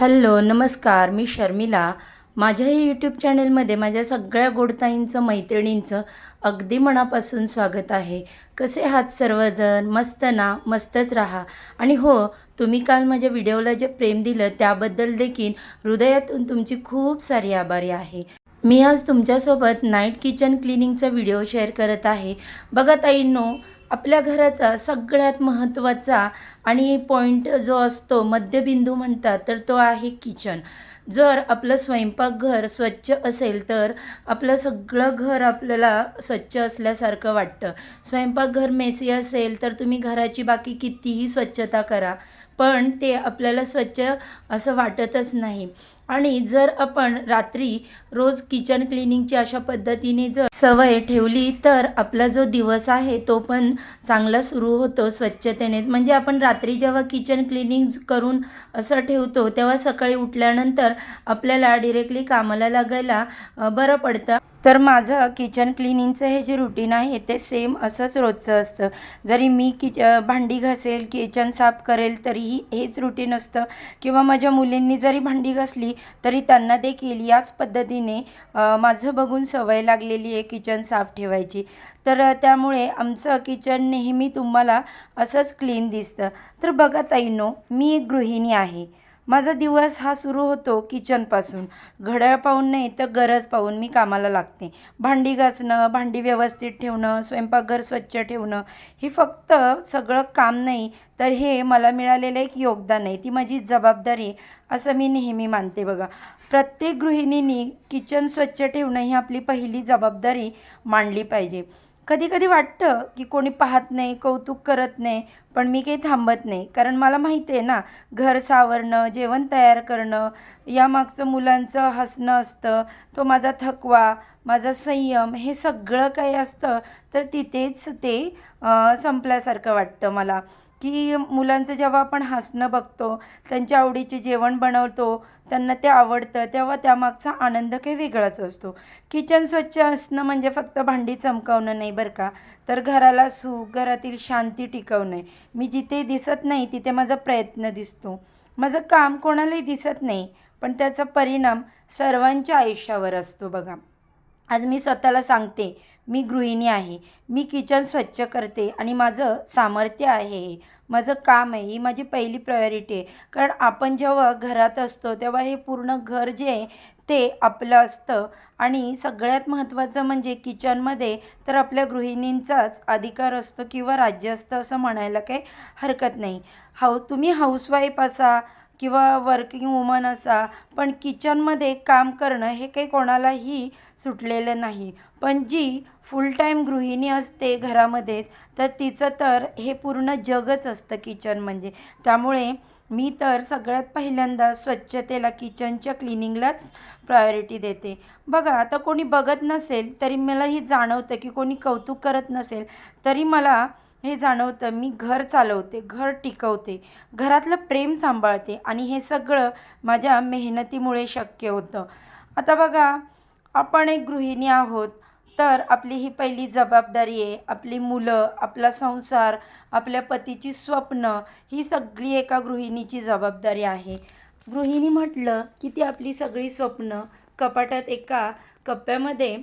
Hello नमस्कार मी शर्मिला. माझ्या या यूट्यूब चॅनलमध्ये माझ्या सगळ्या गोडताईंचं मैत्रिणींचं अगदी मनापासून स्वागत आहे. कसे आहात सर्वजण? मस्त ना? मस्तच राहा. आणि हो तुम्ही काल माझ्या व्हिडिओला जे प्रेम दिलं त्याबद्दल देखील हृदयातून तुमची खूप सारी आभारी आहे. मी आज तुमच्यासोबत नाईट किचन क्लिनिंगचा व्हिडिओ शेअर करत आहे. बघा ताईंनो आपल्या घराचा सगळ्यात महत्त्वाचा आणि पॉईंट जो असतो मध्यबिंदू म्हणतात तर तो आहे किचन जर आपलं स्वयंपाकघर स्वच्छ असेल तर आपलं सगळं घर आपल्याला स्वच्छ असल्यासारखं वाटतं. स्वयंपाकघर मेसी असेल तर तुम्ही घराची बाकी कितीही स्वच्छता करा. पण ते आपल्याला स्वच्छ असं वाटतच नाही. आणि जर आपण रात्री रोज किचन क्लिनिंगची अशा पद्धतीने जर सवय ठेवली तर आपला जो दिवस आहे तो पण चांगला सुरू होतो स्वच्छतेनेच. म्हणजे आपण रात्री जेव्हा किचन क्लिनिंग करून असं ठेवतो तेव्हा सकाळी उठल्यानंतर आपल्याला डिरेक्टली कामाला लागायला बरं पडतं. तर माझं किचन क्लिनिंगचं हे जे रुटीन आहे ते सेम असंच रोजचं असतं. जरी मी किच भांडी घासेल किचन साफ करेल तरीही हेच रुटीन असतं. किंवा माझ्या मुलींनी जरी भांडी घासली तरी त्यांना देखील याच पद्धतीने माझं बघून सवय लागलेली आहे किचन साफ ठेवायची. तर त्यामुळे आमचं किचन नेहमी तुम्हाला असंच क्लीन दिसतं. तर बघा ताईनो मी एक गृहिणी आहे. माझा दिवस हा सुरू होतो किचनपासून. घड्याळ पाहून नाही तर गरज पाहून मी कामाला लागते. भांडी घासणं भांडी व्यवस्थित ठेवणं स्वयंपाकघर स्वच्छ ठेवणं हे फक्त सगळं काम नाही तर हे मला मिळालेलं एक योगदान आहे. ती माझी जबाबदारी असं मी नेहमी मानते बघा. प्रत्येक गृहिणींनी किचन स्वच्छ ठेवणं ही आपली पहिली जबाबदारी मांडली पाहिजे. कधी कधी वाटतं की कोणी पाहत नाही कौतुक करत नाही पण मी काही थांबत नाही. कारण मला माहिती आहे ना घर सावरणं जेवण तयार करणं यामागचं मुलांचं हसणं असतं तो माझा थकवा माझा संयम हे सगळं काही असतं तर तिथेच ते संपल्यासारखं वाटतं मला. की मुलांचं जेव्हा आपण हसणं बघतो त्यांच्या आवडीचे जेवण बनवतो त्यांना ते आवडतं तेव्हा त्यामागचा आनंद काही वेगळाच असतो. किचन स्वच्छ असणं म्हणजे फक्त भांडी चमकावणं नाही बरं का. तर घराला सुख घरातील शांती टिकवणं मी जिथे दिसत नाही तिथे माझा प्रयत्न दिसतो. माझं काम कोणालाही दिसत नाही पण त्याचा परिणाम सर्वांच्या आयुष्यावर असतो बघा. आज मी स्वतःला सांगते मी गृहिणी आहे मी किचन स्वच्छ करते आणि माझं सामर्थ्य आहे. हे माझं काम आहे ही माझी पहिली प्रायोरिटी आहे. कारण आपण जेव्हा घरात असतो तेव्हा हे पूर्ण घर जे आहे ते आपलं असतं. आणि सगळ्यात महत्त्वाचं म्हणजे किचनमध्ये तर आपल्या गृहिणींचाच अधिकार असतो किंवा राज्य असतं असं म्हणायला काही हरकत नाही. हाऊ तुम्ही हाऊसवाईफ असा किंवा वर्किंग वुमन असा पण किचनमध्ये काम करणं हे काही कोणालाही सुटलेलं नाही. पण जी फुल टाईम गृहिणी असते घरामध्येच तर तिचं तर हे पूर्ण जगच असतं किचन म्हणजे. त्यामुळे मी तर सगळ्यात पहिल्यांदा स्वच्छतेला किचनच्या क्लिनिंगलाच प्रायोरिटी देते. बघा आता कोणी बघत नसेल तरी मला ही जाणवतं की कोणी कौतुक करत नसेल तरी मला हे जाणवतं मी घर चालवते घर टिकवते घरातलं प्रेम सांभाळते आणि हे सगळं माझ्या मेहनतीमुळे शक्य होतं. आता बघा आपण एक गृहिणी आहोत तर आपली ही पहिली जबाबदारी आहे आपली मुलं आपला संसार आपल्या पतीची स्वप्न ही सगळी एका गृहिणीची जबाबदारी आहे. गृहिणी म्हटलं की ती आपली सगळी स्वप्न कपाटात एका कप्प्यामध्ये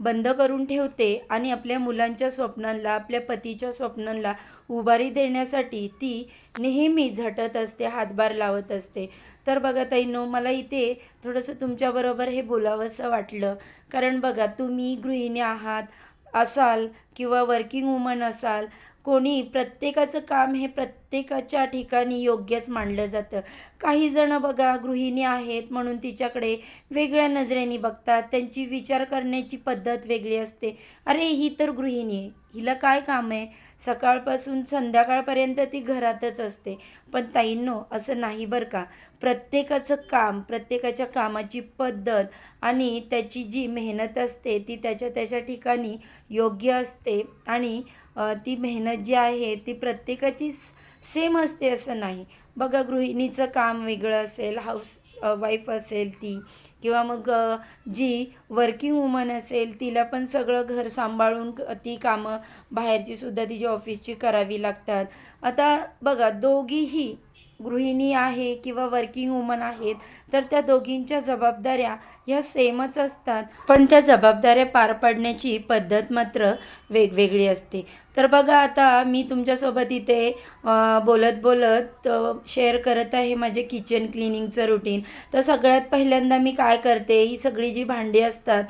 बंद करून ठेवते आणि आपल्या मुलांच्या स्वप्नांना आपल्या पतीच्या स्वप्नांना उभारी देण्यासाठी ती नेहमी झटत असते हातभार लावत असते. तर बघा ताईनो मला इथे थोडंसं तुमच्याबरोबर हे बोलावंसं वाटलं. कारण बघा तुम्ही गृहिणी आहात असाल किंवा वर्किंग वुमन असाल कोणी प्रत्येकाचं काम हे प्रत्येकाच्या ठिकाणी योग्यच मानलं जातं. काही जणं बघा गृहिणी आहेत म्हणून तिच्याकडे वेगळ्या नजरेने बघतात. त्यांची विचार करण्याची पद्धत वेगळी असते. अरे ही तर गृहिणी आहे. हिला काय काम आहे? सकाळपासून संध्याकाळपर्यंत ती घरातच असते. पण ताईंनो असं नाही बरं का? प्रत्येकाचं काम प्रत्येकाच्या कामाची पद्धत आणि त्याची जी मेहनत असते ती त्याच्या त्याच्या ठिकाणी योग्य असते आणि ती मेहनत जी आहे ती प्रत्येकाची सेम असते असं नाही. बघा गृहिणीचं काम वेगळं असेल हाऊस वाईफ असेल ती किंवा मग जी वर्किंग वुमन असेल तिला पण सगळं घर सांभाळून ती कामं बाहेरची सुद्धा तिची ऑफिसची करावी लागतात. आता बघा दोघीही गृहिणी आहे किंवा वर्किंग वुमन आहेत तर त्या दोघींच्या जबाबदाऱ्या ह्या सेमच असतात. पण त्या जबाबदाऱ्या पार पाडण्याची पद्धत मात्र वेगवेगळी असते. तर बघा आता मी तुमच्यासोबत इथे बोलत बोलत शेअर करत आहे माझे किचन क्लिनिंगचं रुटीन तर सगळ्यात पहिल्यांदा मी काय करते ही सगळी जी भांडी असतात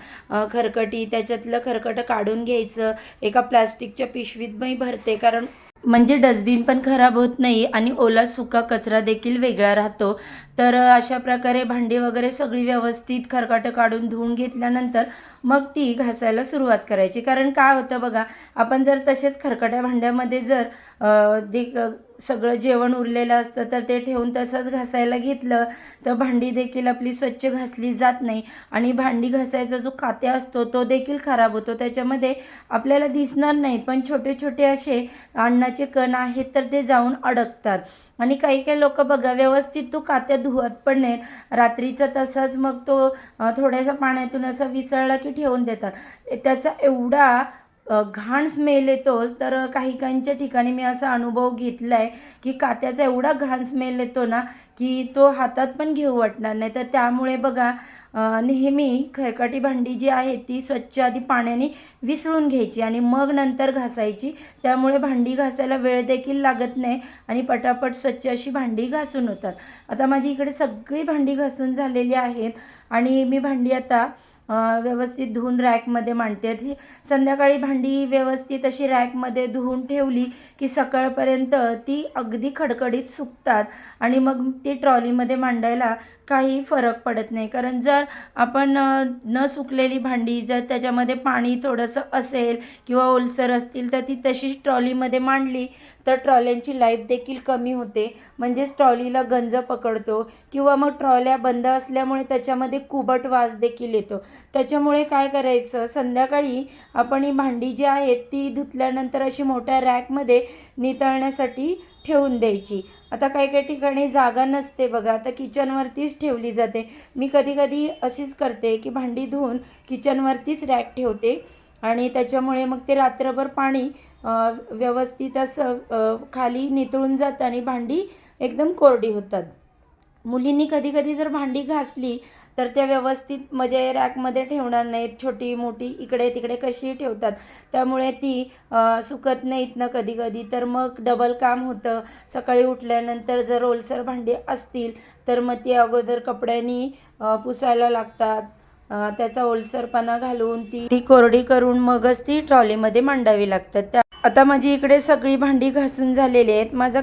खरकटी त्याच्यातलं खरकटं काढून घ्यायचं एका प्लॅस्टिकच्या पिशवीत मी भरते. कारण म्हणजे डस्टबिन पण खराब होत नाही आणि ओला सुका कचरा देखील वेगळा राहतो. तर अशा प्रकारे भांडी वगैरे सगळी व्यवस्थित खरकाटं काढून धुवून घेतल्यानंतर मग ती घासायला सुरुवात करायची. कारण काय होतं बघा आपण जर तसेच खरकट्या भांड्यामध्ये जर जे क- सगळं जेवण उरलेलं असतं तर ते ठेवून तसंच घासायला घेतलं तर भांडी देखील आपली स्वच्छ घासली जात नाही. आणि भांडी घासायचा जो कात्या असतो तो देखील खराब होतो. त्याच्यामध्ये आपल्याला दिसणार नाहीत पण छोटे छोटे असे अन्नाचे कण आहेत तर ते जाऊन अडकतात. आणि काही काही लोक बघा व्यवस्थित तो कात्या धुवत पण नाहीत. रात्रीचा तसाच मग तो थोड्याशा पाण्यातून असा विसळला की ठेवून देतात. त्याचा एवढा घाण स्मेल येतोच. तर काही काहींच्या ठिकाणी मी असा अनुभव घेतला आहे की कात्याचा एवढा घाण स्मेल येतो ना की तो हातात पण घेऊ वाटणार नाही. तर त्यामुळे बघा नेहमी खरकाटी भांडी जी आहे ती स्वच्छ आधी पाण्याने विसळून घ्यायची आणि मग नंतर घासायची. त्यामुळे भांडी घासायला वेळ देखील लागत नाही आणि पटापट स्वच्छ अशी भांडी घासून होतात. आता माझी इकडे सगळी भांडी घासून झालेली आहेत आणि मी भांडी आता व्यवस्थित धुवून रॅकमध्ये मांडते. ती संध्याकाळी भांडी व्यवस्थित अशी रॅकमध्ये धुवून ठेवली की सकाळपर्यंत ती अगदी खडखडीत सुकतात आणि मग ती ट्रॉलीमध्ये मांडायला काही फरक पडत नाही. कारण जर आपण न सुकलेली भांडी जर त्याच्यामध्ये पाणी थोडंसं असेल किंवा ओलसर असतील तर ती तशीच ट्रॉलीमध्ये मांडली तर ट्रॉल्यांची लाईफ देखील कमी होते. म्हणजेच ट्रॉलीला गंज पकडतो किंवा मग ट्रॉल्या बंद असल्यामुळे त्याच्यामध्ये कुबट वास देखील येतो. त्याच्यामुळे काय करायचं? संध्याकाळी आपण ही भांडी जी आहेत ती धुतल्यानंतर अशी मोठ्या रॅकमध्ये नितळण्यासाठी ठेवून द्यायची. आता काही काही ठिकाणी जागा नसते बघा आता किचनवरतीच ठेवली जाते. मी कधी कधी अशीच करते की भांडी धुवून किचनवरतीच रॅक ठेवते आणि त्याच्यामुळे मग ते रात्रभर पाणी व्यवस्थित असं खाली नितळून जातं आणि भांडी एकदम कोरडी होतात. मुलींनी कधी कधी जर भांडी घासली तर त्या व्यवस्थित म्हणजे रॅकमध्ये ठेवणार नाहीत. छोटी मोठी इकडे तिकडे कशी ठेवतात? त्यामुळे ती सुकत नाहीत ना कधी कधी तर मग डबल काम होतं. सकाळी उठल्यानंतर जर ओलसर भांडी असतील तर मग ती अगोदर कपड्यांनी पुसायला लागतात. त्याचा ओलसरपणा घालून ती ती कोरडी करून मगच ती ट्रॉलीमध्ये मांडावी लागतात. त्या आता माझी इकडे सगळी भांडी घासून झालेली आहेत. माझा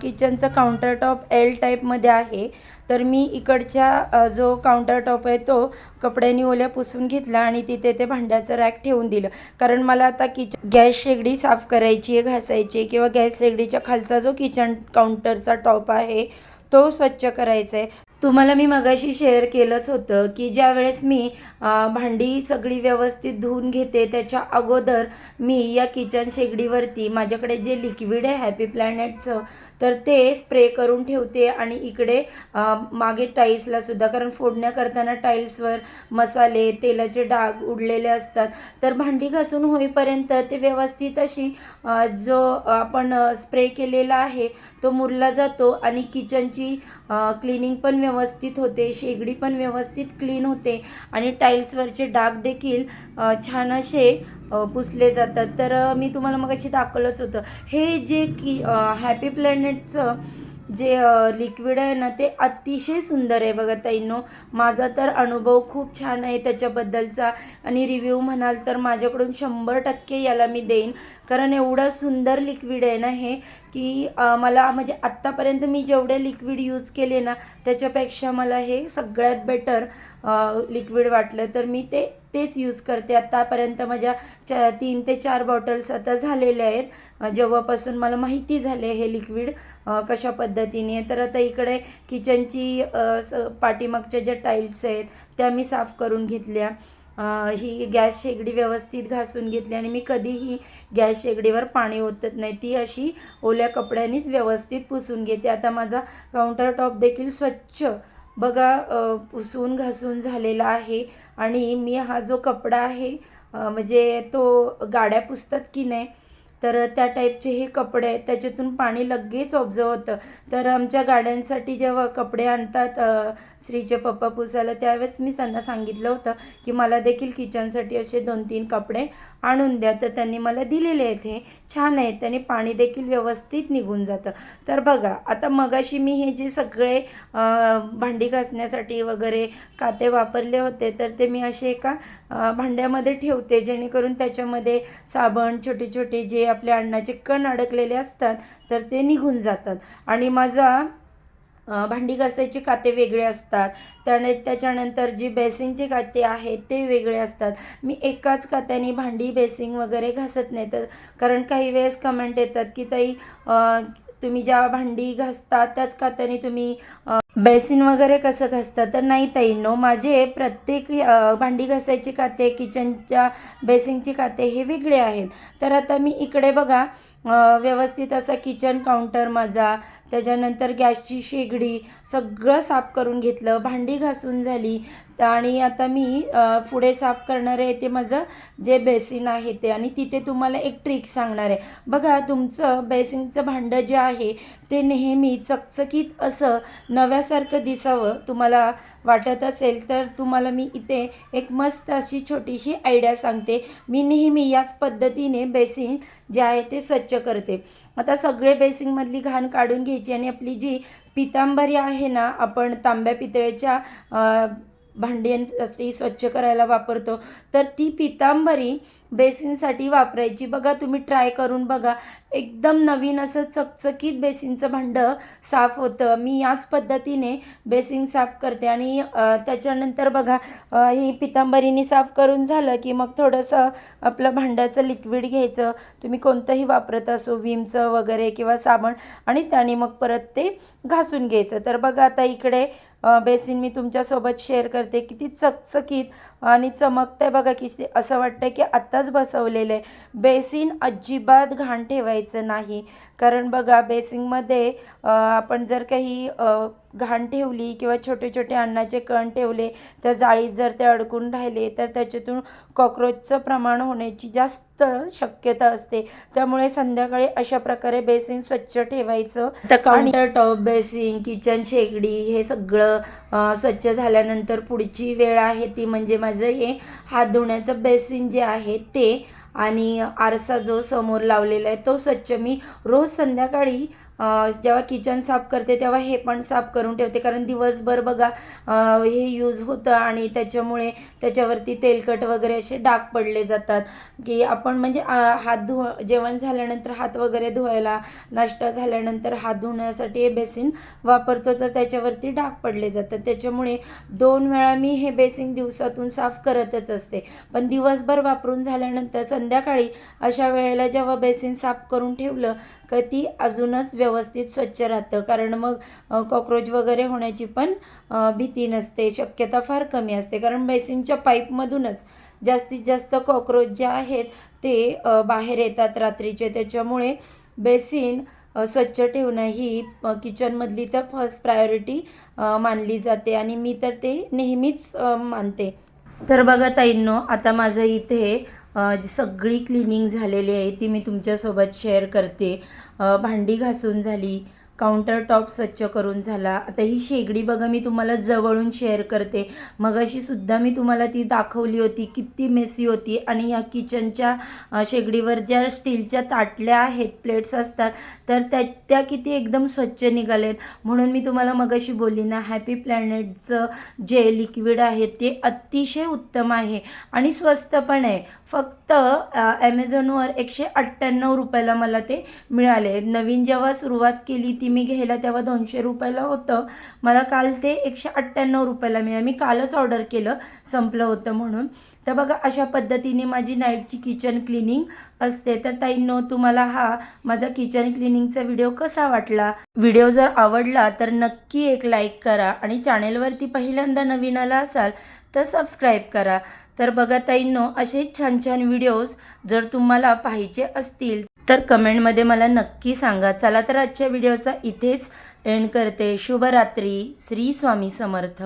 किचनचा काउंटर टॉप एल टाईपमध्ये आहे. तर मी इकडच्या जो काउंटर टॉप आहे तो कपड्यांनी ओल्या पुसून घेतला आणि तिथे ते भांड्याचं रॅक ठेवून दिलं. कारण मला आता किच गॅस शेगडी साफ करायची आहे घासायची किंवा गॅस शेगडीच्या खालचा जो किचन काउंटरचा टॉप आहे तो स्वच्छ करायचा आहे. तुम्हाला मी मगाशी शेअर केलंच होतं की ज्या वेळेस मी भांडी सगळी व्यवस्थित धुवून घेते त्याच्या अगोदर मी या किचन शेगडीवरती माझ्याकडे जे लिक्विड आहे हॅपी प्लॅनेटचं तर ते स्प्रे करून ठेवते आणि इकडे मागे टाईल्सला सुद्धा कारण फोडण्या करताना टाईल्सवर मसाले तेलाचे डाग उडलेले असतात. तर भांडी घासून होईपर्यंत ते व्यवस्थित अशी जो आपण स्प्रे केलेला आहे तो मुरला जातो आणि किचनची क्लिनिंग पण व्यवस्थित होते शेगडी पण व्यवस्थित क्लीन होते आणि टाईल्सवरचे डाग देखील छान असे पुसले जातात. तर मी तुम्हाला मग अशी दाखवलंच होतं. हे जे की हॅपी प्लॅनेटचं जे लिक्विड आहे ना ते अतिशय सुंदर आहे बघा ताईनो. माझा तर अनुभव खूप छान आहे त्याच्याबद्दलचा. आणि रिव्ह्यू म्हणाल तर माझ्याकडून शंभर टक्के याला मी देईन. कारण एवढं सुंदर लिक्विड आहे ना हे की मला म्हणजे आत्तापर्यंत मी जेवढे लिक्विड यूज केले ना त्याच्यापेक्षा मला हे सगळ्यात बेटर लिक्विड वाटलं. तर मी ते तेच यूज करते. आत्तापर्यंत माझ्या च तीन ते चार बॉटल्स आता झालेल्या आहेत. जेव्हापासून मला माहिती झाले हे लिक्विड कशा पद्धतीने. आहे. तर आता इकडे किचनची स पाठीमागच्या ज्या टाईल्स आहेत त्या मी साफ करून घेतल्या. ही गॅस शेगडी व्यवस्थित घासून घेतली आणि मी कधीही गॅस शेगडीवर पाणी ओतत नाही. ती अशी ओल्या कपड्यांनीच व्यवस्थित पुसून घेते. आता माझा काउंटर टॉप देखील स्वच्छ बघा पुसून घासून झालेला आहे आणि मी हा जो कपडा आहे म्हणजे तो गाड्या पुसतात की नाही तर त्या टाईपचे हे कपडे आहेत. त्याच्यातून पाणी लगेच ऑब्झर्व होतं. तर आमच्या गाड्यांसाठी जेव्हा कपडे आणतात अ, श्रीचे पप्पा पुसायला त्यावेळेस मी त्यांना सांगितलं होतं की मला देखील किचनसाठी असे दोन तीन कपडे आणून द्या. तर त्यांनी मला दिलेले आहेत हे. छान आहेत. आणि पाणी देखील व्यवस्थित निघून जातं. तर बघा आता मगाशी मी हे जे सगळे भांडी घासण्यासाठी वगैरे काते वापरले होते तर ते मी असे एका भांड्यामध्ये ठेवते जेणेकरून त्याच्यामध्ये साबण छोटे छोटे जे आपल्या अन्नाचे कण अडकलेले असतात तर ते निघून जातात. आणि माझा भांडी घासायचे काते वेगळे असतात. त्याने त्याच्यानंतर जी बेसिनचे काते आहेत ते वेगळे असतात. मी एकाच कात्याने भांडी बेसिंग वगैरे घासत नाही. तर कारण काही वेळेस कमेंट येतात की ताई तुम्ही ज्या भांडी घासता त्याच कात्याने तुम्ही बेसिन वगैरे कसं घासता तर नाही ताई नो माझे प्रत्येक भांडी घासायची काते किचनच्या बेसिनची काते हे वेगळे आहेत. तर आता मी इकडे बघा व्यवस्थित असा किचन काउंटर माझा त्याच्यानंतर गॅसची शेगडी सगळं साफ करून घेतलं भांडी घासून झाली. तर आणि आता मी पुढे साफ करणार आहे ते माझं जे बेसिन आहे ते आणि तिथे तुम्हाला एक ट्रिक सांगणार आहे. बघा तुमचं बेसिनचं भांडं जे आहे ते नेहमी चकचकीत असं नव्यासारखं दिसावं तुम्हाला वाटत असेल तर तुम्हाला मी इथे एक मस्त अशी छोटीशी आयडिया सांगते. मी नेहमी याच पद्धतीने बेसिन जे आहे ते स्वच्छ करते. आता सगळे बेसिंगमधली घाण काढून घ्यायची आणि आपली जी पितांबरी आहे ना आपण तांब्या पितळेच्या भांडी भांड्यांसाठी स्वच्छ करायला वापरतो. तर ती पितांबरी बेसिनसाठी वापरायची. बघा तुम्ही ट्राय करून बघा. एकदम नवीन असं चकचकीत बेसिनचं भांडं साफ होतं. मी याच पद्धतीने बेसिन साफ करते. आणि त्याच्यानंतर बघा ही पितांबरीने साफ करून झालं की मग थोडंसं आपलं भांड्याचं लिक्विड घ्यायचं. तुम्ही कोणतंही वापरत असो विमचं वगैरे किंवा साबण. आणि त्याने मग परत ते घासून घ्यायचं. तर बघा आता इकडे बेसिन मी तुमच्यासोबत शेअर करते. किती चकचकीत आणि चमकतंय बघा की असं वाटतं की आत्ता आत्ताच बसवलेलं. आहे बेसिन अजिबात घाण ठेवायचं नाही. कारण बघा बेसिंगमध्ये आपण जर काही घाण ठेवली किंवा छोटे छोटे अन्नाचे कण ठेवले त्या जाळीत जर ते अडकून राहिले तर त्याच्यातून कॉक्रोचचं प्रमाण होण्याची जास्त शक्यता असते. त्यामुळे संध्याकाळी अशा प्रकारे बेसिन स्वच्छ ठेवायचं. तर काउंटर टॉप बेसिन किचन शेगडी हे सगळं स्वच्छ झाल्यानंतर पुढची वेळ आहे ती म्हणजे माझं हे हात धुण्याचं बेसिन जे आहे ते आणि आरसा जो समोर लावलेला आहे तो स्वच्छ मी रोज संध्याकाळी जेव्हा किचन साफ करते तेव्हा हे पण साफ करून ठेवते. कारण दिवसभर बघा हे यूज होतं आणि त्याच्यामुळे त्याच्यावरती तेलकट वगैरे असे डाग पडले जातात. की आपण म्हणजे हात धु जेवण झाल्यानंतर हात वगैरे धुवायला नाश्ता झाल्यानंतर हात धुण्यासाठी हे बेसिन वापरतो तर त्याच्यावरती डाग पडले जातात. त्याच्यामुळे दोन वेळा मी हे बेसिन दिवसातून साफ करतच असते. पण दिवसभर वापरून झाल्यानंतर संध्याकाळी अशा वेळेला जेव्हा बेसिन साफ करून ठेवलं का ती अजूनच व्यवस्थित स्वच्छ राहतं. कारण मग कॉक्रोच वगैरे होण्याची पण भीती नसते. शक्यता फार कमी असते. कारण बेसिनच्या पाईपमधूनच जास्तीत जास्त कॉक्रोच जे आहेत ते बाहेर येतात रात्रीचे. त्याच्यामुळे बेसिन स्वच्छ ठेवणं ही किचनमधली तर फर्स्ट प्रायोरिटी मानली जाते. आणि मी तर ते नेहमीच मानते. तर बघा ताईंनो आता माझं इथे जी सगळी क्लिनिंग झालेली आहे ती मी तुमच्यासोबत शेअर करते. भांडी घासून झाली काउंटर टॉप स्वच्छ करून झाला. आता ही शेगडी बघा मी तुम्हाला जवळून शेअर करते. मगाशीसुद्धा मी तुम्हाला ती दाखवली होती किती मेसी होती. आणि ह्या किचनच्या शेगडीवर ज्या स्टीलच्या ताटल्या आहेत प्लेट्स असतात तर त्या त्या किती एकदम स्वच्छ निघालेत. म्हणून मी तुम्हाला मगाशी बोलली ना हॅपी प्लॅनेटचं जे लिक्विड आहे ते अतिशय उत्तम आहे. आणि स्वस्त पण आहे. फक्त ॲमेझॉनवर एकशे अठ्ठ्याण्णव रुपयाला मला ते मिळाले. नवीन जेव्हा सुरुवात केली ती मी घ्यायला तेव्हा दोनशे रुपयाला होतं. मला काल ते एकशे अठ्ठ्याण्णव रुपयाला मिळालं. मी कालच ऑर्डर केलं संपलं होतं म्हणून. तर बघा अशा पद्धतीने माझी नाईटची किचन क्लिनिंग असते. तर ताईंनो तुम्हाला हा माझा किचन क्लिनिंगचा व्हिडिओ कसा वाटला? व्हिडिओ जर आवडला तर नक्की एक लाईक करा आणि चॅनेलवरती पहिल्यांदा नवीन आला असाल तर सबस्क्राईब करा. तर बघा ताईंनो असे छान छान व्हिडिओज जर तुम्हाला पाहिजे असतील तर कमेंटमध्ये मला नक्की सांगा. चला तर आजच्या व्हिडिओचा इथेच एंड करते. शुभरात्री. श्री स्वामी समर्थ.